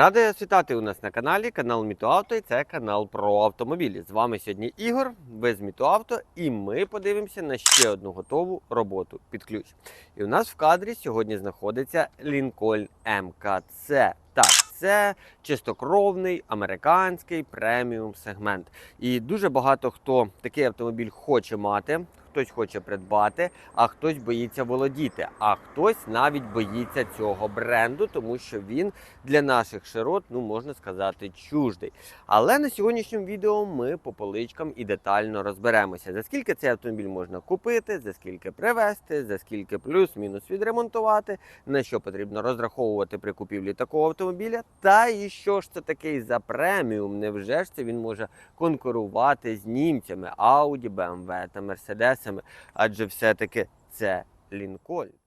Радий вас вітати у нас на каналі, канал Мітоавто, і це канал про автомобілі. З вами сьогодні Ігор, без Мітоавто, і ми подивимося на ще одну готову роботу під ключ. І у нас в кадрі сьогодні знаходиться Lincoln МКЦ. Так, це чистокровний американський преміум сегмент. І дуже багато хто такий автомобіль хоче мати. Хтось хоче придбати, а хтось боїться володіти, а хтось навіть боїться цього бренду, тому що він для наших широт, ну можна сказати, чуждий. Але на сьогоднішньому відео ми по поличкам і детально розберемося, за скільки цей автомобіль можна купити, за скільки привезти, за скільки плюс-мінус відремонтувати, на що потрібно розраховувати при купівлі такого автомобіля. Та і що ж це такий за преміум? Невже ж це він може конкурувати з німцями, Audi, BMW та Mercedes? Адже все-таки це Лінкольн.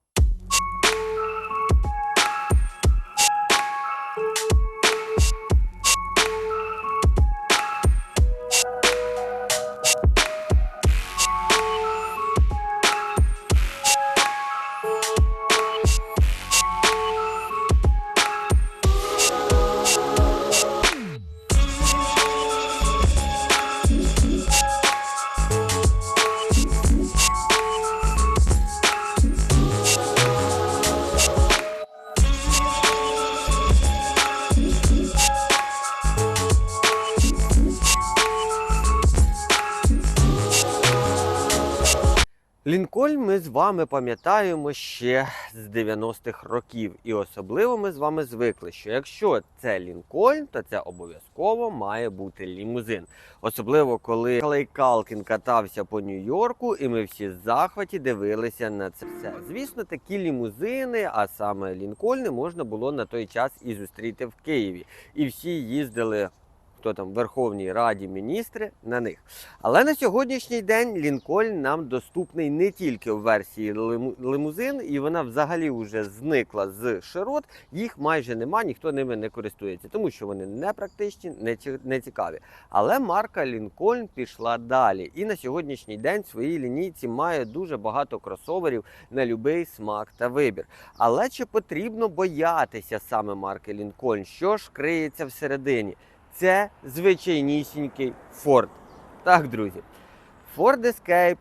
Ми з вами пам'ятаємо ще з 90-х років. І особливо ми з вами звикли, що якщо це Лінкольн, то це обов'язково має бути лімузин. Особливо коли Клей Калкін катався по Нью-Йорку, і ми всі з захваті дивилися на це все. Звісно, такі лімузини, а саме Лінкольни, можна було на той час і зустріти в Києві. І всі їздили хто там в Верховній Раді міністри на них. Але на сьогоднішній день Лінкольн нам доступний не тільки в версії лимузин, і вона взагалі вже зникла з широт. Їх майже нема, ніхто ними не користується, тому що вони не практичні, не цікаві. Але марка Лінкольн пішла далі. І на сьогоднішній день в своїй лінійці має дуже багато кросоверів на будь-який смак та вибір. Але чи потрібно боятися саме марки Лінкольн? Що ж криється всередині? Це звичайнісінький Ford. Так, друзі. Ford Escape,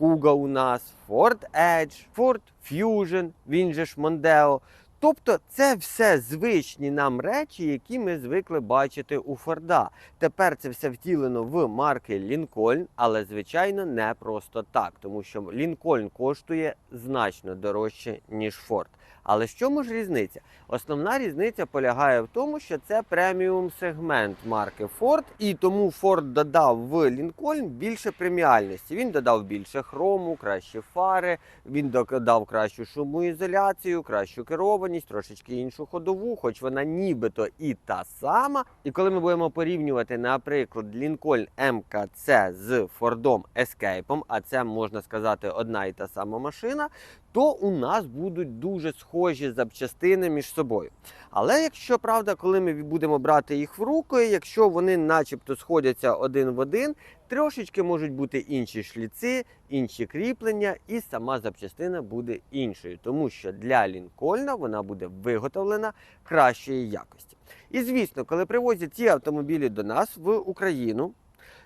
Kuga у нас, Ford Edge, Ford Fusion, він же ж Mondeo. Тобто це все звичні нам речі, які ми звикли бачити у Форда. Тепер це все втілено в марки Lincoln, але звичайно не просто так, тому що Lincoln коштує значно дорожче, ніж Ford. Але в чому ж різниця? Основна різниця полягає в тому, що це преміум сегмент марки Ford, і тому Ford додав в Lincoln більше преміальності. Він додав більше хрому, кращі фари, він додав кращу шумоізоляцію, кращу керованість, трошечки іншу ходову, хоч вона нібито і та сама. І коли ми будемо порівнювати, наприклад, Lincoln MKC з Ford Escape, а це можна сказати одна і та сама машина, то у нас будуть дуже схожі запчастини між собою. Але якщо правда, коли ми будемо брати їх в руки, якщо вони начебто сходяться один в один, трошечки можуть бути інші шліци, інші кріплення, і сама запчастина буде іншою, тому що для Лінкольна вона буде виготовлена кращої якості. І звісно, коли привозять ці автомобілі до нас в Україну,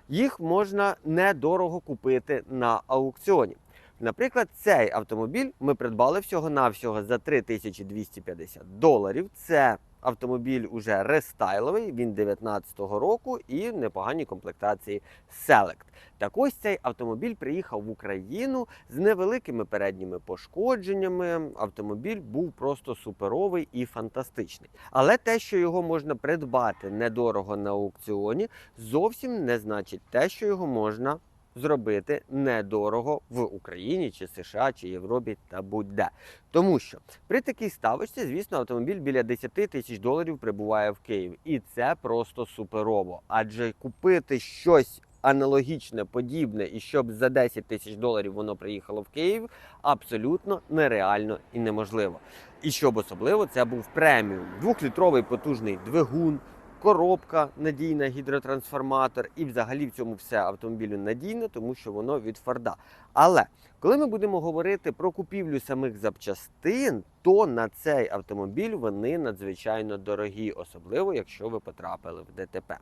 їх можна недорого купити на аукціоні. Наприклад, цей автомобіль ми придбали всього-навсього за 3250 доларів. Це автомобіль уже рестайловий, він 19-го року і в непоганій комплектації Select. Так ось цей автомобіль приїхав в Україну з невеликими передніми пошкодженнями. Автомобіль був просто суперовий і фантастичний. Але те, що його можна придбати недорого на аукціоні, зовсім не значить те, що його можна зробити недорого в Україні, чи США, чи Європі та будь-де. Тому що при такій ставочці, звісно, автомобіль біля 10 тисяч доларів прибуває в Київ. І це просто суперово. Адже купити щось аналогічне, подібне, і щоб за 10 тисяч доларів воно приїхало в Київ, абсолютно нереально і неможливо. І щоб особливо, це був преміум. Двохлітровий потужний двигун. Коробка надійна, гідротрансформатор, і взагалі в цьому все автомобілю надійно, тому що воно від Форда. Але коли ми будемо говорити про купівлю самих запчастин, то на цей автомобіль вони надзвичайно дорогі, особливо якщо ви потрапили в ДТП.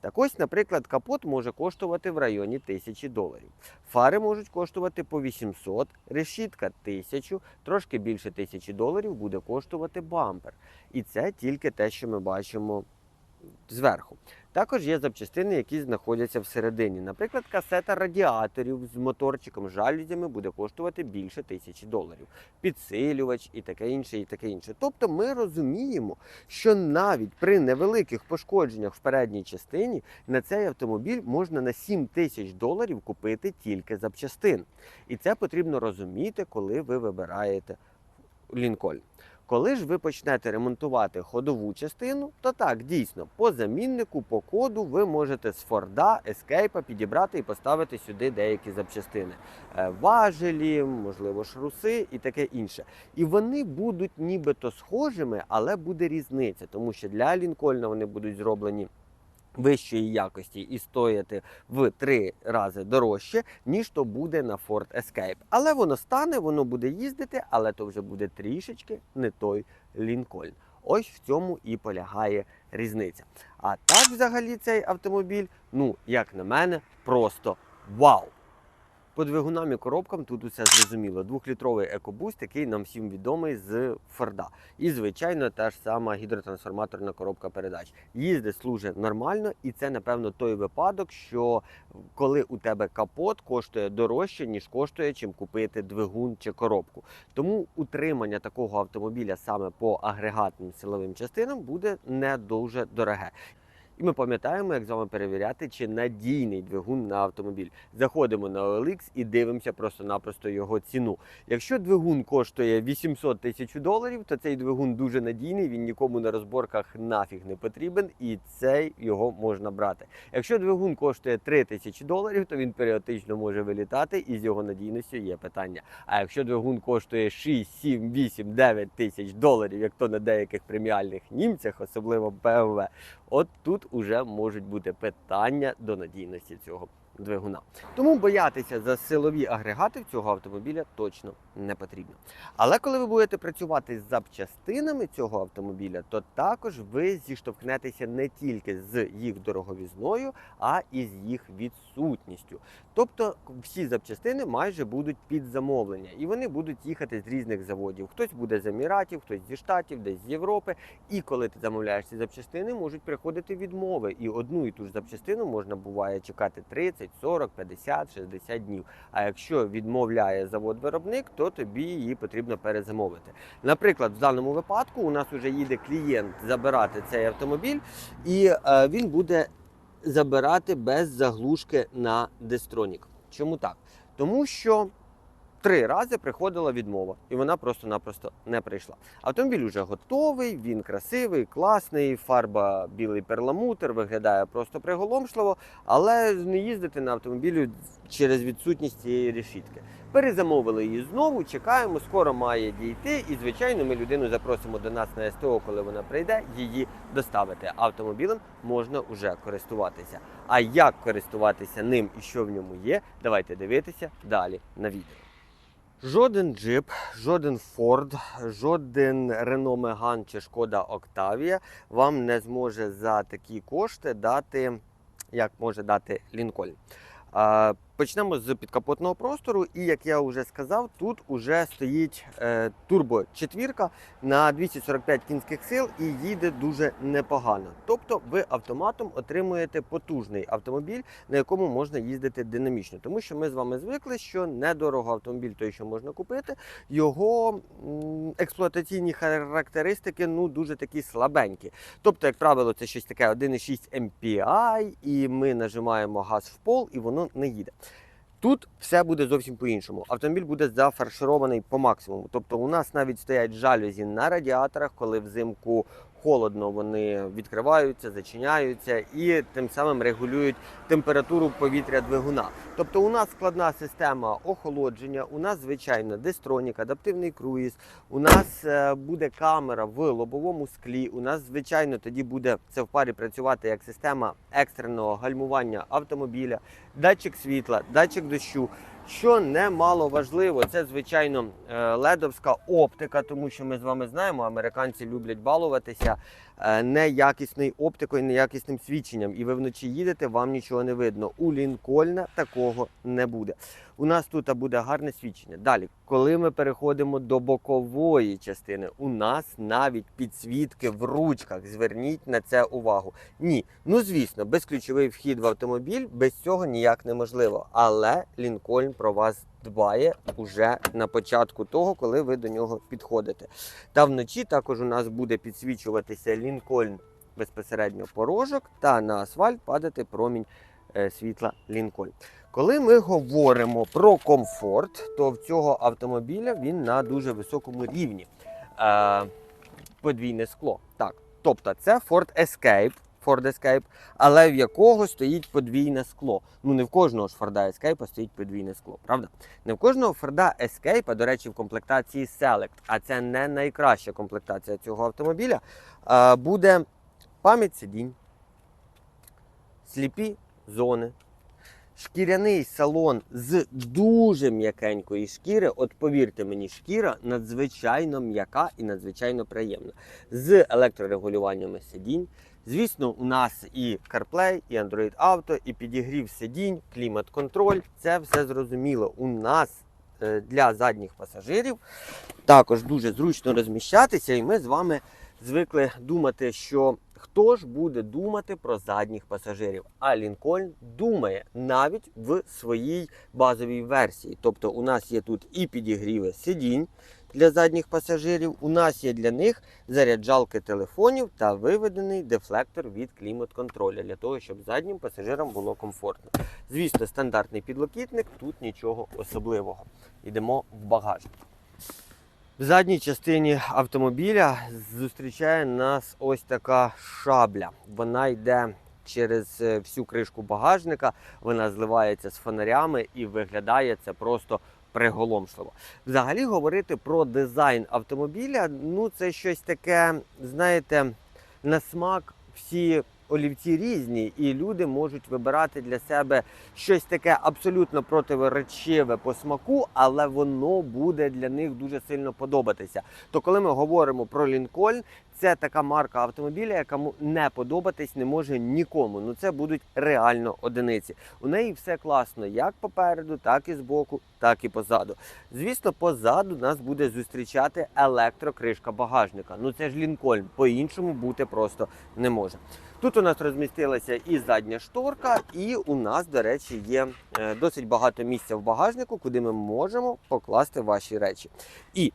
Так ось, наприклад, капот може коштувати в районі 1000 доларів. Фари можуть коштувати по 800, решітка 1000, трошки більше 1000 доларів буде коштувати бампер. І це тільки те, що ми бачимо зверху. Також є запчастини, які знаходяться всередині. Наприклад, касета радіаторів з моторчиком, жалюзями буде коштувати більше тисячі доларів. Підсилювач і таке інше, і таке інше. Тобто ми розуміємо, що навіть при невеликих пошкодженнях в передній частині на цей автомобіль можна на 7 тисяч доларів купити тільки запчастин. І це потрібно розуміти, коли ви вибираєте Лінкольн. Коли ж ви почнете ремонтувати ходову частину, то так, дійсно, по заміннику, по коду ви можете з Форда, Ескейпа підібрати і поставити сюди деякі запчастини. Е, Важелі, можливо, шруси і таке інше. І вони будуть нібито схожими, але буде різниця, тому що для Лінкольна вони будуть зроблені вищої якості і стояти в три рази дорожче, ніж то буде на Ford Escape. Але воно стане, воно буде їздити, але то вже буде трішечки не той Лінкольн. Ось в цьому і полягає різниця. А так, взагалі, цей автомобіль, ну, як на мене, просто вау! По двигунам і коробкам тут усе зрозуміло. Двохлітровий екобуст, який нам всім відомий з Форда. І, звичайно, та ж сама гідротрансформаторна коробка передач. Їздить, служить нормально, і це, напевно, той випадок, що коли у тебе капот коштує дорожче, ніж коштує, чим купити двигун чи коробку. Тому утримання такого автомобіля саме по агрегатним силовим частинам буде не дуже дороге. І ми пам'ятаємо, як з вами перевіряти, чи надійний двигун на автомобіль. Заходимо на OLX і дивимося просто-напросто його ціну. Якщо двигун коштує 800 тисяч доларів, то цей двигун дуже надійний, він нікому на розборках нафіг не потрібен, і цей його можна брати. Якщо двигун коштує 3 тисячі доларів, то він періодично може вилітати, і з його надійністю є питання. А якщо двигун коштує 6, 7, 8, 9 тисяч доларів, як то на деяких преміальних німцях, особливо BMW, От тут уже можуть бути питання до надійності цього двигуна. Тому боятися за силові агрегати цього автомобіля точно не потрібно. Але коли ви будете працювати з запчастинами цього автомобіля, то також ви зіштовхнетеся не тільки з їх дороговізною, а і з їх відсутністю. Тобто всі запчастини майже будуть під замовлення, і вони будуть їхати з різних заводів. Хтось буде з Еміратів, хтось зі Штатів, десь з Європи. І коли ти замовляєш ці запчастини, можуть приходити відмови. І одну і ту ж запчастину можна буває чекати 30, 40, 50, 60 днів. А якщо відмовляє завод-виробник, то тобі її потрібно перезамовити. Наприклад, в даному випадку у нас вже їде клієнт забирати цей автомобіль, і е, він буде забирати без заглушки на Дестронік. Чому так? Тому що три рази приходила відмова, і вона просто-напросто не прийшла. Автомобіль вже готовий, він красивий, класний, фарба білий перламутр, виглядає просто приголомшливо, але не їздити на автомобілі через відсутність цієї решітки. Перезамовили її знову, чекаємо, скоро має дійти, і звичайно, ми людину запросимо до нас на СТО, коли вона прийде, її доставити. Автомобілем можна вже користуватися. А як користуватися ним і що в ньому є, давайте дивитися далі на відео. Жоден джип, жоден Ford, жоден Renault Megane чи Шкода Octavia вам не зможе за такі кошти дати, як може дати Лінкольн. Почнемо з підкапотного простору, і як я вже сказав, тут уже стоїть е, турбо четвірка на 245 кінських сил і їде дуже непогано. Тобто ви автоматом отримуєте потужний автомобіль, на якому можна їздити динамічно. Тому що ми з вами звикли, що недорого автомобіль, той, що можна купити, його експлуатаційні характеристики ну дуже такі слабенькі. Тобто, як правило, це щось таке 1,6 MPI, і ми нажимаємо газ в пол, і воно не їде. Тут все буде зовсім по-іншому. Автомобіль буде зафарширований по максимуму. Тобто у нас навіть стоять жалюзі на радіаторах, коли взимку холодно, вони відкриваються, зачиняються і тим самим регулюють температуру повітря двигуна. Тобто у нас складна система охолодження, у нас звичайно дистронік, адаптивний круїз, у нас е, буде камера в лобовому склі. У нас, звичайно, тоді буде це в парі працювати як система екстреного гальмування автомобіля, датчик світла, датчик дощу. Що немало важливо, це звичайно е, ледовська оптика, тому що ми з вами знаємо, американці люблять балуватися неякісною оптикою, неякісним свідченням. І ви вночі їдете, вам нічого не видно. У Лінкольна такого не буде. У нас тут буде гарне свідчення. Далі, коли ми переходимо до бокової частини, у нас навіть підсвітки в ручках. Зверніть на це увагу. Ні, ну звісно, безключовий вхід в автомобіль без цього ніяк неможливо. Але Лінкольн про вас дбає уже на початку того, коли ви до нього підходите. Та вночі також у нас буде підсвічуватися Лінкольн безпосередньо порожок, та на асфальт падати промінь е, світла Лінкольн. Коли ми говоримо про комфорт, то в цього автомобіля він на дуже високому рівні. Е, подвійне скло. Так, тобто це Ford Escape, Ford Escape, але в якого стоїть подвійне скло. Ну не в кожного ж Ford Escape стоїть подвійне скло, правда? Не в кожного Ford Escape, до речі, в комплектації Select, а це не найкраща комплектація цього автомобіля. Буде пам'ять сидінь, сліпі зони, шкіряний салон з дуже м'якенької шкіри. От повірте мені, шкіра надзвичайно м'яка і надзвичайно приємна. З електрорегулюваннями сидінь. Звісно, у нас і CarPlay, і Android Auto, і підігрів сидінь, клімат-контроль. Це все зрозуміло. У нас е, для задніх пасажирів також дуже зручно розміщатися, і ми з вами звикли думати, що хто ж буде думати про задніх пасажирів. А Лінкольн думає навіть в своїй базовій версії. Тобто у нас є тут і підігріви сидінь для задніх пасажирів, у нас є для них заряджалки телефонів та виведений дефлектор від клімат-контроля для того, щоб заднім пасажирам було комфортно. Звісно, стандартний підлокітник, тут нічого особливого. Йдемо в багажник. В задній частині автомобіля зустрічає нас ось така шабля. Вона йде через е, всю кришку багажника, вона зливається з фонарями і виглядає це просто приголомшливо. Взагалі говорити про дизайн автомобіля, ну це щось таке, знаєте, на смак всі олівці різні, і люди можуть вибирати для себе щось таке абсолютно противоречиве по смаку, але воно буде для них дуже сильно подобатися. То коли ми говоримо про Лінкольн, це така марка автомобіля, яка му- не подобатись не може нікому. Ну це будуть реально одиниці. У неї все класно, як попереду, так і збоку, так і позаду. Звісно, позаду нас буде зустрічати електрокришка багажника. Ну це ж Лінкольн, по-іншому бути просто не може. Тут у нас розмістилася і задня шторка, і у нас, до речі, є е, досить багато місця в багажнику, куди ми можемо покласти ваші речі. І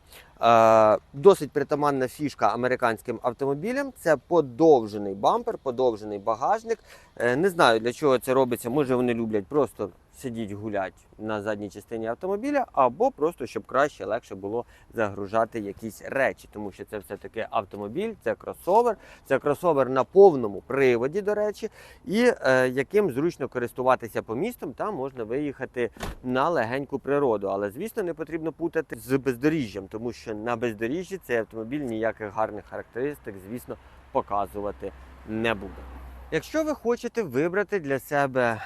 досить притаманна фішка американським автомобілям це подовжений бампер, подовжений багажник. Е, не знаю для чого це робиться. Може вони люблять просто сидіть гулять на задній частині автомобіля, або просто щоб краще, легше було загружати якісь речі, тому що це все-таки автомобіль, це кросовер, це кросовер на повному приводі, до речі, і е, яким зручно користуватися по містам, там можна виїхати на легеньку природу. Але звісно, не потрібно путати з бездоріжжям, тому що на бездоріжжі цей автомобіль ніяких гарних характеристик, звісно, показувати не буде. Якщо ви хочете вибрати для себе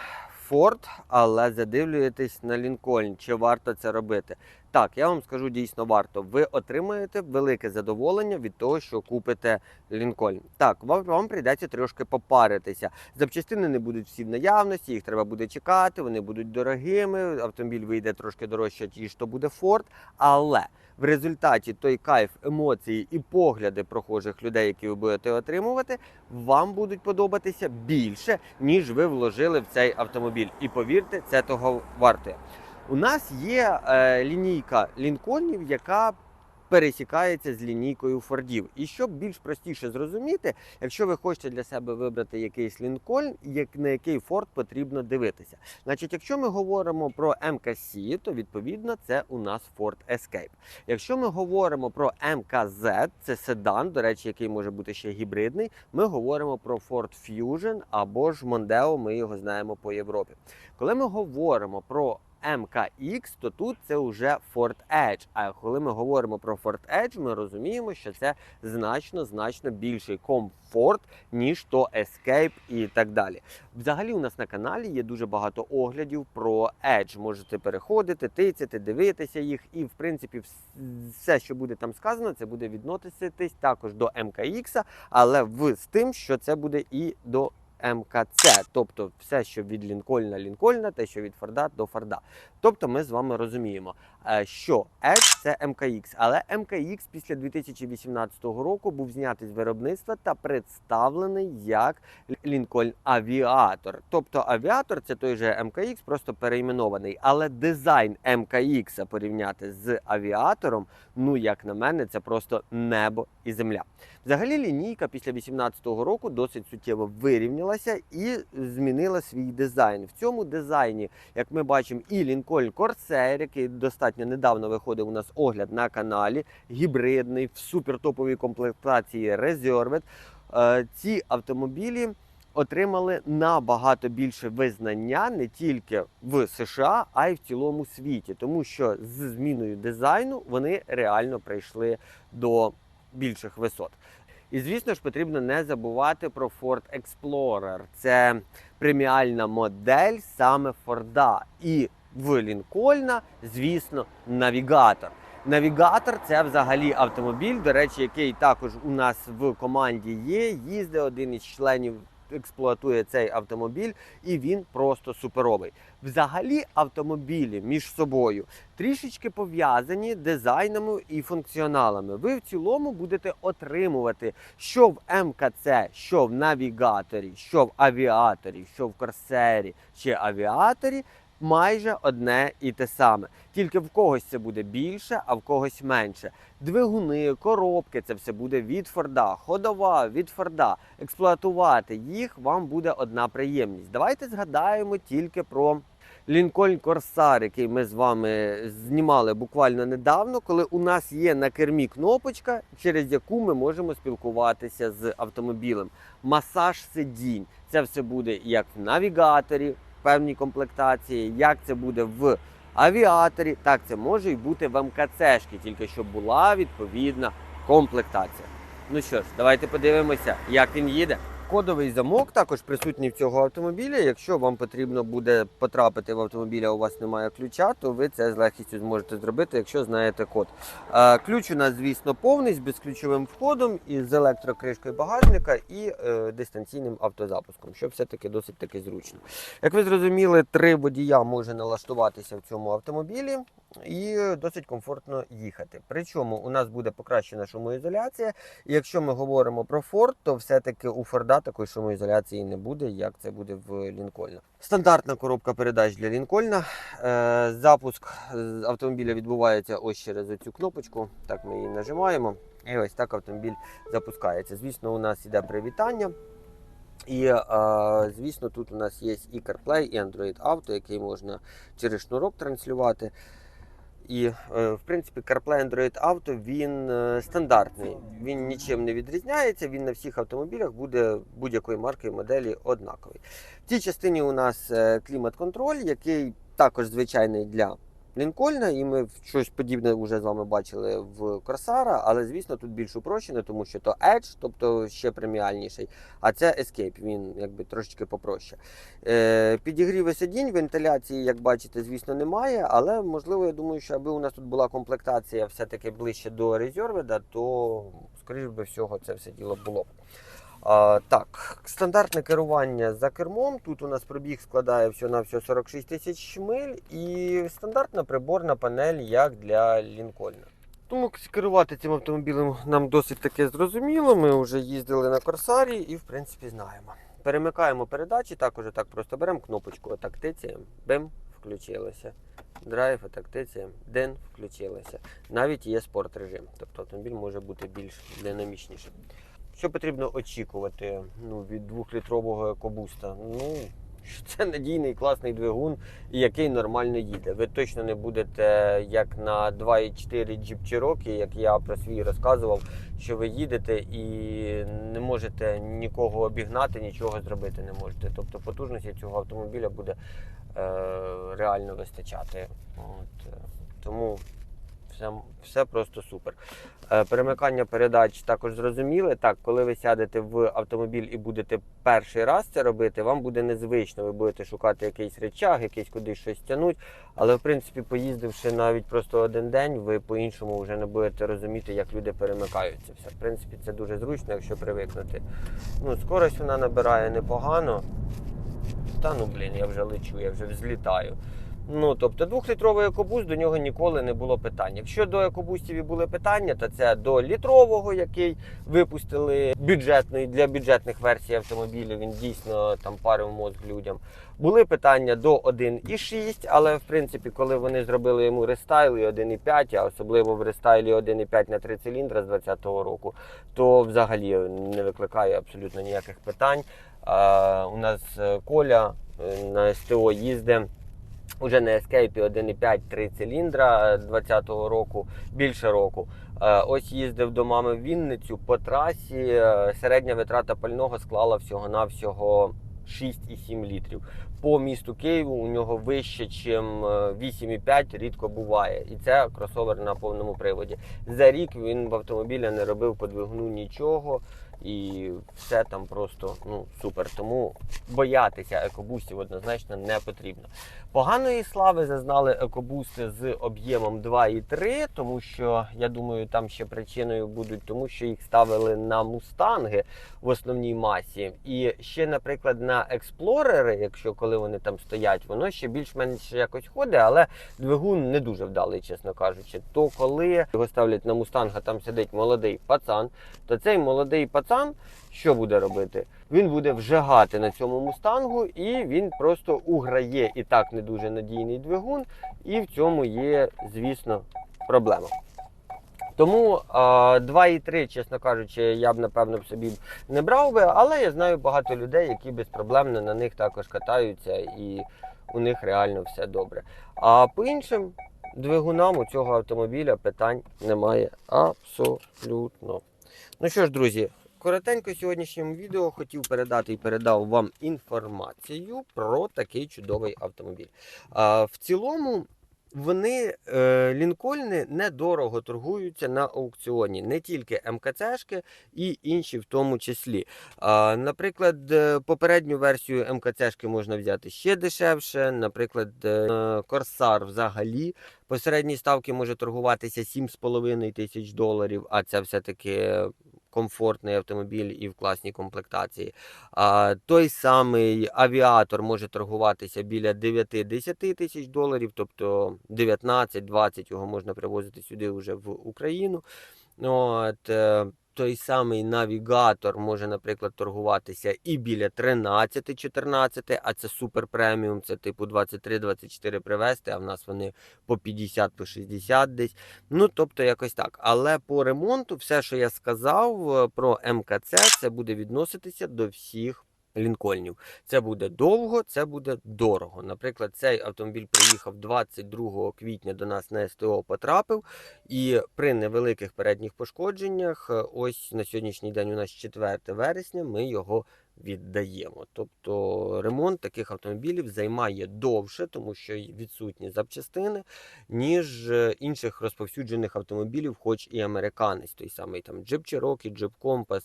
Ford, але задивлюєтесь на Лінкольн, чи варто це робити? Так, я вам скажу дійсно варто. Ви отримаєте велике задоволення від того, що купите Лінкольн. Так, вам, вам прийдеться трошки попаритися. Запчастини не будуть всі в наявності, їх треба буде чекати, вони будуть дорогими. Автомобіль вийде трошки дорожче, ніж то буде Ford. Але в результаті той кайф, емоції і погляди прохожих людей, які ви будете отримувати, вам будуть подобатися більше, ніж ви вложили в цей автомобіль. І повірте, це того вартує. У нас є е, лінійка лінкольнів, яка пересікається з лінійкою Фордів. І щоб більш простіше зрозуміти, якщо ви хочете для себе вибрати якийсь лінкольн, на який Форд потрібно дивитися. Значить, якщо ми говоримо про МКС, то відповідно це у нас Ford Escape. Якщо ми говоримо про МКЗ, це седан, до речі, який може бути ще гібридний, ми говоримо про Ford Fusion або ж Mondeo, ми його знаємо по Європі. Коли ми говоримо про MKX, то тут це вже Ford Edge. А коли ми говоримо про Ford Edge, ми розуміємо, що це значно значно більший комфорт, ніж то Escape і так далі. Взагалі, у нас на каналі є дуже багато оглядів про Edge. Можете переходити, тицяти, дивитися їх, і в принципі все, що буде там сказано, це буде відноситись також до МКX, але з тим, що це буде і до МКЦ, тобто все, що від Лінкольна Лінкольна, те, що від Форда до Форда. Тобто ми з вами розуміємо, що Edge – це МКX, але МКX після 2018 року був знятий з виробництва та представлений як Лінкольн Авіатор. Тобто авіатор це той же МКX, просто перейменований. Але дизайн МКX порівняти з авіатором, ну як на мене, це просто небо і земля. Взагалі лінійка після 2018 року досить суттєво вирівнялася і змінила свій дизайн. В цьому дизайні, як ми бачимо, і Lincoln Corsair, який достатньо недавно виходив у нас огляд на каналі, гібридний в супертоповій комплектації Reserved. Е, Ці автомобілі отримали набагато більше визнання не тільки в США, а й в цілому світі, тому що з зміною дизайну вони реально прийшли до більших висот. І звісно ж потрібно не забувати про Ford Explorer. Це преміальна модель саме Форда. І в Лінкольна, звісно, навігатор. Навігатор це взагалі автомобіль, до речі, який також у нас в команді є. Їздить один із членів. Експлуатує цей автомобіль, і він просто суперовий. Взагалі, автомобілі між собою трішечки пов'язані дизайнами і функціоналами. Ви в цілому будете отримувати, що в МКЦ, що в навігаторі, що в авіаторі, що в корсері чи авіаторі. Майже одне і те саме. Тільки в когось це буде більше, а в когось менше. Двигуни, коробки це все буде від Форда, ходова від Форда. Експлуатувати їх вам буде одна приємність. Давайте згадаємо тільки про Лінкольн Корсар, який ми з вами знімали буквально недавно, коли у нас є на кермі кнопочка, через яку ми можемо спілкуватися з автомобілем. Масаж сидінь. Це все буде як в навігаторі, певній комплектації, як це буде в авіаторі, так це може і бути в МКЦшки, тільки щоб була відповідна комплектація. Ну що ж, давайте подивимося, як він їде. Кодовий замок також присутній в цього автомобіля. Якщо вам потрібно буде потрапити в автомобіль, а у вас немає ключа, то ви це з легкістю зможете зробити, якщо знаєте код. Ключ у нас, звісно, повний з безключовим входом і з електрокришкою багажника і е, дистанційним автозапуском, що все-таки досить таки зручно. Як ви зрозуміли, три водія може налаштуватися в цьому автомобілі і досить комфортно їхати. Причому у нас буде покращена шумоізоляція. І якщо ми говоримо про Ford, то все-таки у Форда такої шумоізоляції не буде, як це буде в Лінкольна. Стандартна коробка передач для Лінкольна. Е, Запуск автомобіля відбувається ось через цю кнопочку. Так ми її нажимаємо. І ось так автомобіль запускається. Звісно, у нас іде привітання. І, е, звісно, тут у нас є і CarPlay, і Android Auto, який можна через шнурок транслювати. І, е, в принципі, CarPlay Android Auto він е, стандартний. Він нічим не відрізняється. Він на всіх автомобілях буде будь-якої марки і моделі однаковий. В цій частині у нас е, клімат-контроль, який також звичайний для Лінкольна, і ми щось подібне вже з вами бачили в Корсара, але звісно тут більш упрощено, тому що то Edge, тобто ще преміальніший, а це Escape, він якби трошечки попроще. Е, підігріви сидінь, вентиляції, як бачите, звісно, немає, але можливо, я думаю, що аби у нас тут була комплектація все-таки ближче до резерведа, то, скоріш би всього, це все діло було б. Так, стандартне керування за кермом. Тут у нас пробіг складає всього на всього 46 тисяч миль і стандартна приборна панель, як для Лінкольна. Тому керувати цим автомобілем нам досить таки зрозуміло. Ми вже їздили на Корсарі і, в принципі, знаємо. Перемикаємо передачі, також так просто беремо кнопочку, отак тицяємо, бим, включилося. драйв, тактиція, ден включилася. Навіть є спорт режим, тобто автомобіль може бути більш динамічнішим. Що потрібно очікувати ну, від двохлітрового екобуста? Ну, що це надійний класний двигун, який нормально їде. Ви точно не будете як на 2.4 Jeep Cherokee, як я про свій розказував, що ви їдете і не можете нікого обігнати, нічого зробити не можете. Тобто потужності цього автомобіля буде е, реально вистачати. От, е, тому все, все просто супер. Е, Перемикання передач також зрозуміли. Так, коли ви сядете в автомобіль і будете перший раз це робити, вам буде незвично. Ви будете шукати якийсь речаг, якийсь кудись щось тягнуть. Але в принципі, поїздивши навіть просто один день, ви по-іншому вже не будете розуміти, як люди перемикаються. Все. В принципі, це дуже зручно, якщо привикнути. Ну, скорость вона набирає непогано. Та ну блін, я вже лечу, я вже взлітаю. Ну, тобто, двохлітровий екобуст до нього ніколи не було питань. Якщо до екобустів і були питання, то це до літрового, який випустили бюджетний для бюджетних версій автомобілів. Він дійсно там парив мозг людям. Були питання до 1,6, але в принципі, коли вони зробили йому рестайл і 1,5, а особливо в рестайлі 1,5 на 3 циліндра з 2020 року, то взагалі не викликає абсолютно ніяких питань. А, у нас е, Коля е, на СТО їздить. Уже на Escape 1,5 3 циліндра 20-го року, більше року. Е, Ось їздив до мами в Вінницю по трасі. е, Середня витрата пального склала всього-навсього 6,7 літрів. По місту Києву у нього вище, ніж 8,5 рідко буває. І це кросовер на повному приводі. За рік він в автомобілі не робив по двигуну нічого. І все там просто ну супер. Тому боятися екобустів однозначно не потрібно. Поганої слави зазнали екобусти з об'ємом 2,3, тому що я думаю, там ще причиною будуть, тому що їх ставили на мустанги в основній масі. І ще, наприклад, на експлорери, якщо коли вони там стоять, воно ще більш-менш якось ходить, але двигун не дуже вдалий, чесно кажучи. То коли його ставлять на мустанга, там сидить молодий пацан, то цей молодий пацан що буде робити? Він буде вжигати на цьому мустангу, і він просто уграє і так не дуже надійний двигун, і в цьому є, звісно, проблема. Тому 2,3, чесно кажучи, я б напевно б собі не брав би, але я знаю багато людей, які безпроблемно на них також катаються, і у них реально все добре. А по іншим двигунам у цього автомобіля питань немає абсолютно. Ну що ж, друзі, коротенько сьогоднішньому відео хотів передати і передав вам інформацію про такий чудовий автомобіль. А, в цілому. Вони е, лінкольни недорого торгуються на аукціоні, не тільки МКЦшки і інші в тому числі. Наприклад, е, попередню версію МКЦшки можна взяти ще дешевше. Наприклад, е, Корсар взагалі по середній ставці може торгуватися 7,5 тисяч доларів, а це все-таки комфортний автомобіль і в класній комплектації. А, той самий авіатор може торгуватися біля 9-10 тисяч доларів, тобто 19-20 його можна привозити сюди вже в Україну. От, е, той самий навігатор може, наприклад, торгуватися і біля 13-14, а це супер преміум, це типу 23-24 привезти, а в нас вони по 50 по 60 десь. Ну, тобто, якось так. Але по ремонту, все, що я сказав е, про МКЦ, це буде відноситися до всіх. Лінкольнів. Це буде довго, це буде дорого. Наприклад, цей автомобіль приїхав 22 квітня до нас на СТО потрапив, і при невеликих передніх пошкодженнях, е, ось на сьогоднішній день у нас 4 вересня, ми його віддаємо. Тобто ремонт таких автомобілів займає довше, тому що відсутні запчастини, ніж е, інших розповсюджених автомобілів, хоч і американець, той самий там Jeep Cherokee, Jeep Compass,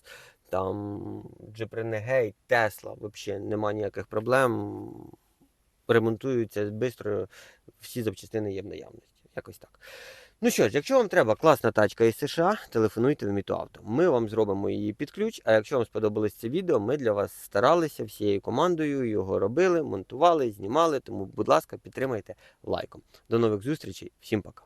там Jeep Renegade, Tesla, взагалі нема ніяких проблем. Ремонтуються швидко, всі запчастини є в наявності. Якось так. Ну що ж, якщо вам треба класна тачка із США, телефонуйте в Мітуавто. Ми вам зробимо її під ключ. А якщо вам сподобалось це відео, ми для вас старалися всією командою, його робили, монтували, знімали. Тому, будь ласка, підтримайте лайком. До нових зустрічей, всім пока.